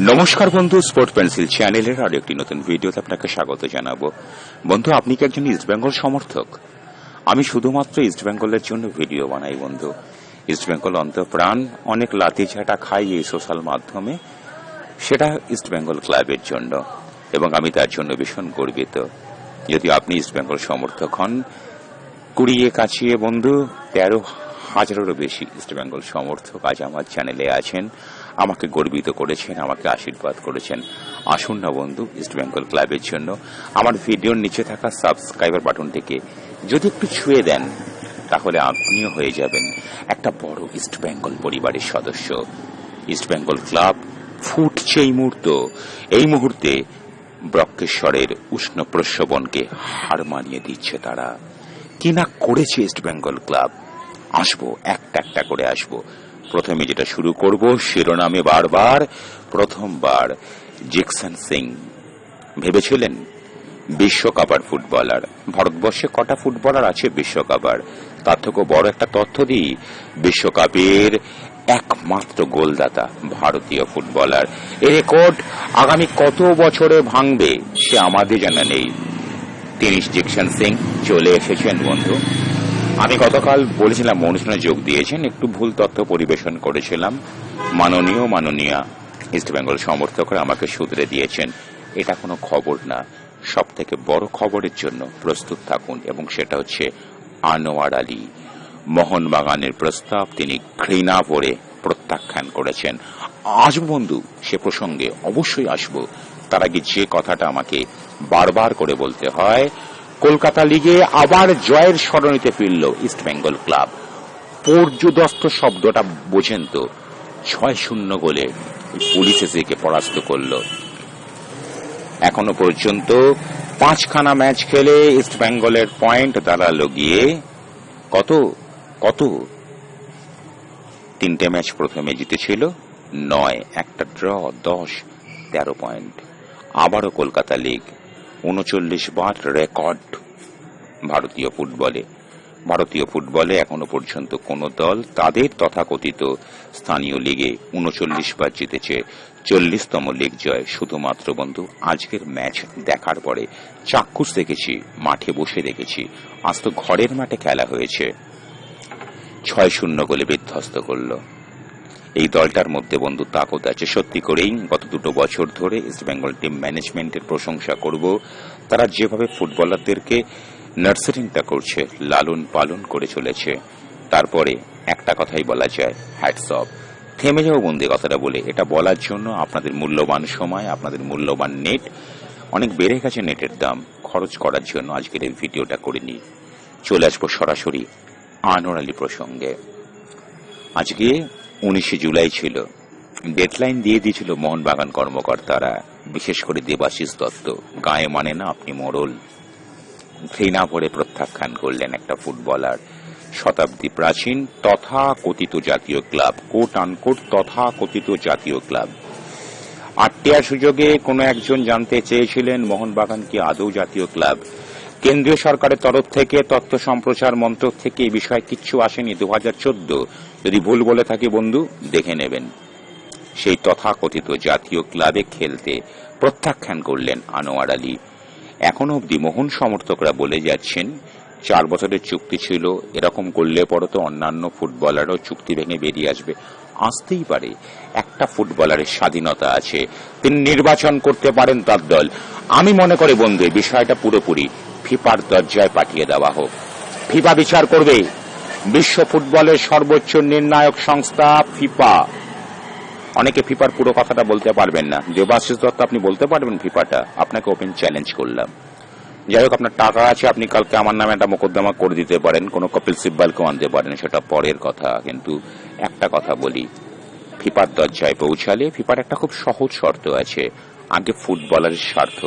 নমস্কার বন্ধু sport pencil চ্যানেলের আর একটি নতুন ভিডিওতে আপনাকে স্বাগত জানাব। বন্ধু, আপনি কি একজন ইস্টবেঙ্গল সমর্থক? আমি শুধুমাত্র ইস্টবেঙ্গলের জন্য ভিডিও বানাই, বন্ধু। ইস্টবেঙ্গল অন্তপ্রাণ অনেক লাতি ঝাঁটা খাই এই সোশ্যাল মাধ্যমে। সেটা ইস্টবেঙ্গল ক্লাবের জন্য, এবং আমি তার জন্য ভীষণ গর্বিত। যদি আপনি ইস্টবেঙ্গল সমর্থক হন, কুড়িয়ে কাছিয়ে, বন্ধু, তেরো হাজারেরও বেশি ইস্টবেঙ্গল সমর্থক আজ আমার চ্যানেলে আছেন। আমাকে গর্বিত করেছেন, আমাকে আশীর্বাদ করেছেন। আসুন না বন্ধু ইস্টবেঙ্গল ক্লাবের জন্য। আমার ভিডিওর নিচে থাকা সাবস্ক্রাইবার বাটনটিকে যদি একটু ছুঁয়ে দেন, তাহলে আপনিও হয়ে যাবেন একটা বড় ইস্টবেঙ্গল পরিবারের সদস্য। ইস্টবেঙ্গল ক্লাব ফুটছে এই মুহূর্ত। এই মুহূর্তে ব্রক্কেশ্বরের উষ্ণ প্রস্রবণকে হার মানিয়ে দিচ্ছে তারা। কি না করেছে ইস্ট বেঙ্গল ক্লাব আসব একটা একটা করে আসব। প্রথমে যেটা শুরু করব, শিরোনামে বারবার, প্রথমবার জেকসন সিং। ভেবেছিলেন? বিশ্বকাপার ফুটবলার। ভারতবর্ষে কটা ফুটবলার আছে বিশ্বকাপার? তার থেকেও বড় একটা তথ্য দিই, বিশ্বকাপের একমাত্র গোলদাতা ভারতীয় ফুটবলার। এ রেকর্ড আগামী কত বছরে ভাঙবে সে আমাদের জানা নেই। তিনি জেকশন সিং, চলে এসেছেন বন্ধু। আমি গতকাল বলেছিলাম অনুষ্ঠানে যোগ দিয়েছেন, একটু ভুল তথ্য পরিবেশন করেছিলাম। মাননীয়, মাননীয়া ইস্টবেঙ্গল সমর্থকরা আমাকে শুধরে দিয়েছেন। এটা কোনো খবর না। সব থেকে বড় খবরের জন্য প্রস্তুত থাকুন এবং সেটা হচ্ছে আনোয়ার আলী। মোহনবাগানের প্রস্তাব তিনি ঘৃণা ভরে প্রত্যাখ্যান করেছেন। আসব বন্ধু, সে প্রসঙ্গে অবশ্যই আসব। তার আগে যে কথাটা আমাকে বারবার করে বলতে হয় কলকাতা লিগে আবার জয়ের স্মরণীতে ফিরল ইস্টবেঙ্গল ক্লাব। পর্যদস্ত শব্দটা বোঝেন তো, ছয় শূন্য গোলে পুলিশ এসেকে পরাস্ত করল। এখনও পর্যন্ত পাঁচখানা ম্যাচ খেলে ইস্টবেঙ্গলের পয়েন্ট দাঁড়াল গিয়ে কত কত? তিনটে ম্যাচ প্রথমে জিতেছিল নয়, একটা ড্র, দশ, তেরো পয়েন্ট। আবারও কলকাতা লিগ উনচল্লিশ বার রেকর্ড ভারতীয় ফুটবলে। ভারতীয় ফুটবলে এখনও পর্যন্ত কোন দল তাদের তথাকথিত স্থানীয় লিগে উনচল্লিশ বার জিতেছে। চল্লিশতম লিগ জয় শুধুমাত্র বন্ধু, আজকের ম্যাচ দেখার পরে চাক্ষুষ দেখেছি, মাঠে বসে দেখেছি। আজ তো ঘরের মাঠে খেলা হয়েছে। ছয় শূন্য গোলে বিধ্বস্ত করল। এই দলটার মধ্যে বন্ধু তাকত আছে। সত্যি করেই গত দুটো বছর ধরে ইস্টবেঙ্গল টিম ম্যানেজমেন্টের প্রশংসা করব। তারা যেভাবে ফুটবলারদেরকে নার্সারিংটা করছে, লালন পালন করে চলেছে। তারপরে একটা কথাই বলা যায় হ্যাটস অফ থেমে যাও বন্দি কথাটা বলে। এটা বলার জন্য আপনাদের মূল্যবান সময়, আপনাদের মূল্যবান নেট অনেক বেড়ে গেছে নেটের দাম। খরচ করার জন্য আজকের এই ভিডিওটা করে নিই। চলে আসব সরাসরি আনোয়ার আলী প্রসঙ্গে। আজকে উনিশে জুলাই ছিল। ডেডলাইন দিয়ে দিয়েছিল মোহনবাগান কর্মকর্তারা। বিশেষ করে দেবাশিস দত্ত, গায়ে মানে না আপনি মোড়ল। ঘৃণা ভরে প্রত্যাখ্যান করলেন একটা ফুটবলার। শতাব্দী প্রাচীন তথা কথিত জাতীয় ক্লাব কোট আনকোট তথা কথিত জাতীয় ক্লাব। আটটিয়ার সুযোগে কোনো একজন জানতে চেয়েছিলেন মোহনবাগান কি আদৌ জাতীয় ক্লাব। কেন্দ্রীয় সরকারের তরফ থেকে তথ্য সম্প্রচার মন্ত্রক থেকে এই বিষয়ে কিচ্ছু আসেনি। দু হাজার চোদ্দ যদি ভুল বলে থাকি বন্ধু, দেখে নেবেন। সেই তথাকথিত জাতীয় ক্লাবে খেলতে প্রত্যাখ্যান করলেন আনোয়ার আলী। এখনও অবধি মোহন সমর্থকরা বলে যাচ্ছেন, চার বছরের চুক্তি ছিল, এরকম করলে পরে তো অন্যান্য ফুটবলারও চুক্তি ভেঙে বেরিয়ে আসবে। আসতেই পারে, একটা ফুটবলারের স্বাধীনতা আছে, তিনি নির্বাচন করতে পারেন তার দল। আমি মনে করি বন্ধু বিষয়টা পুরোপুরি ফিফার দরজায় পাঠিয়ে দেওয়া হোক। ফিফা বিচার করবে। বিশ্ব ফুটবলের সর্বোচ্চ নির্ণায়ক সংস্থা ফিফা। অনেকে ফিফার পুরো কথাটা বলতে পারবেন না। দেবাশিস দত্ত, আপনি বলতে পারবেন ফিফাটা? আপনাকে ওপেন চ্যালেঞ্জ করলাম। যাই হোক, আপনার টাকা আছে, আপনি কালকে আমার নামে একটা মোকদ্দমা করে দিতে পারেন। কোনো কপিল সিব্বালকেও আনতে পারেন, সেটা পরের কথা। কিন্তু একটা কথা বলি, ফিফার দরজায় পৌঁছালে ফিফার একটা খুব সহজ শর্ত আছে। আগে ফুটবলারের স্বার্থ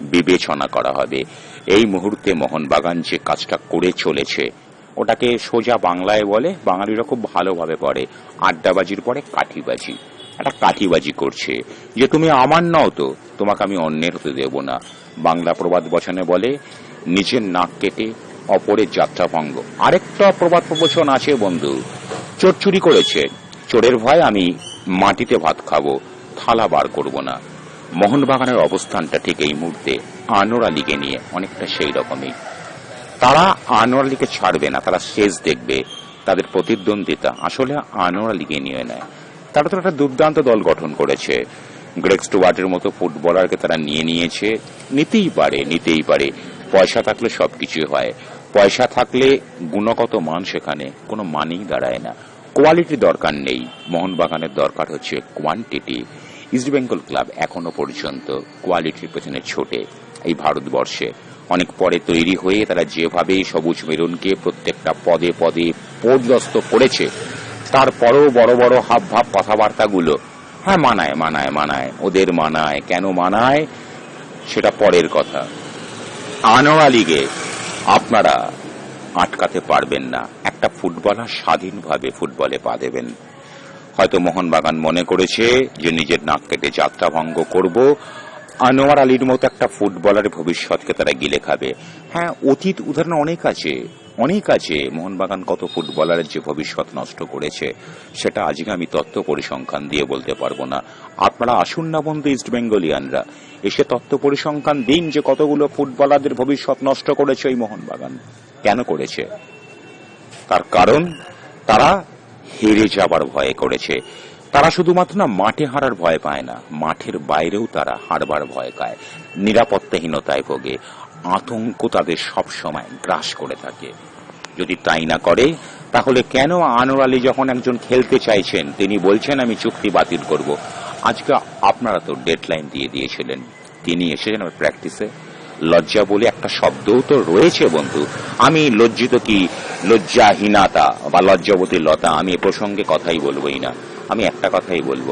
বিবেচনা করা হবে। এই মুহূর্তে মোহনবাগান যে কাজটা করে চলেছে ওটাকে সোজা বাংলায় বলে, বাঙালিরা খুব ভালোভাবে পড়ে। আড্ডাবাজির পরে কাঠিবাজি। একটা কাঠিবাজি করছে। যে তুমি আমার নও তো, তোমাকে আমি অন্যের হতে দেব না। বাংলা প্রবাদ বচনে বলে, নিজের নাক কেটে অপরের যাত্রা ভঙ্গ। আরেকটা প্রবাদ প্রবচন আছে বন্ধু। চোর চুরি করেছে। চোরের ভয় আমি মাটিতে ভাত খাব, থালা বার করব না। মোহনবাগানের অবস্থানটা ঠিক এই মুহূর্তে আনোয়ার আলীকে নিয়ে, অনেকটা সেই রকমই। তারা আনোয়ার আলীকে ছাড়বে না, তারা শেষ দেখবে, তাদের প্রতিদ্বন্দ্বিতা। আসলে আনোয়ার আলীকে নিয়ে নেয়। তারা তো একটা দুর্দান্ত দল গঠন করেছে। গ্রেক স্টুয়ার্টের মতো ফুটবলারকে তারা নিয়ে নিয়েছে। নিতেই পারে নিতেই পারে। পয়সা থাকলে সবকিছু হয়। পয়সা থাকলে গুণগত মান সেখানে কোনো মানেই দাঁড়ায় না। কোয়ালিটি দরকার নেই। মোহনবাগানের দরকার হচ্ছে কোয়ান্টিটি ইস্টবেঙ্গল ক্লাব এখনও পর্যন্ত কোয়ালিটির পেছনে ছোটে এই ভারতবর্ষে। অনেক পরে তৈরি হয়ে তারা যেভাবে সবুজ মেরুনকে প্রত্যেকটা পদে পদে পর্যস্ত করেছে তারপরেও বড় বড় হাব ভাব কথাবার্তাগুলো। হ্যাঁ মানায় মানায় মানায়। ওদের মানায়। কেন মানায়? সেটা পরের কথা। আনোয়া লিগে আপনারা আটকাতে পারবেন না। একটা ফুটবলার স্বাধীনভাবে ফুটবলে পা দেবেন। হয়তো মোহনবাগান মনে করেছে যে, নিজের নাক কেটে যাত্রা ভঙ্গ করব। আনোয়ার আলীর মতো একটা ফুটবলারের ভবিষ্যৎকে তারা গিলে খাবে। হ্যাঁ অতীত উদাহরণ অনেক আছে অনেক আছে। মোহনবাগান কত ফুটবলারের যে ভবিষ্যৎ নষ্ট করেছে, সেটা আজকে আমি তথ্য পরিসংখ্যান দিয়ে বলতে পারব না। আপনারা আসুন না বন্ধু ইস্ট বেঙ্গলিয়ানরা এসে তথ্য পরিসংখ্যান দিন যে কতগুলো ফুটবলারদের ভবিষ্যৎ নষ্ট করেছে ওই মোহনবাগান। কেন করেছে? তার কারণ, তারা হেরে যাবার ভয়ে করেছে। তারা শুধুমাত্র না, মাঠে হারার ভয় পায় না। মাঠের বাইরেও তারা হারবার ভয় পায় নিরাপত্তাহীনতায় ভোগে। আতঙ্ক তাদের সব সময় গ্রাস করে থাকে। যদি তাই না করে, তাহলে কেন আনোয়ার আলী যখন একজন খেলতে চাইছেন, তিনি বলছেন, আমি চুক্তি বাতিল করব। আজকে আপনারা তো ডেডলাইন দিয়ে দিয়েছিলেন। তিনি এসেছেন আমার প্র্যাকটিসে। লজ্জা বলে একটা শব্দও তো রয়েছে, বন্ধু। আমি লজ্জিত কি? লজ্জাহীনতা বা লজ্জাবতী লতা, আমি এ প্রসঙ্গে কথাই বলবোই না। আমি একটা কথাই বলব।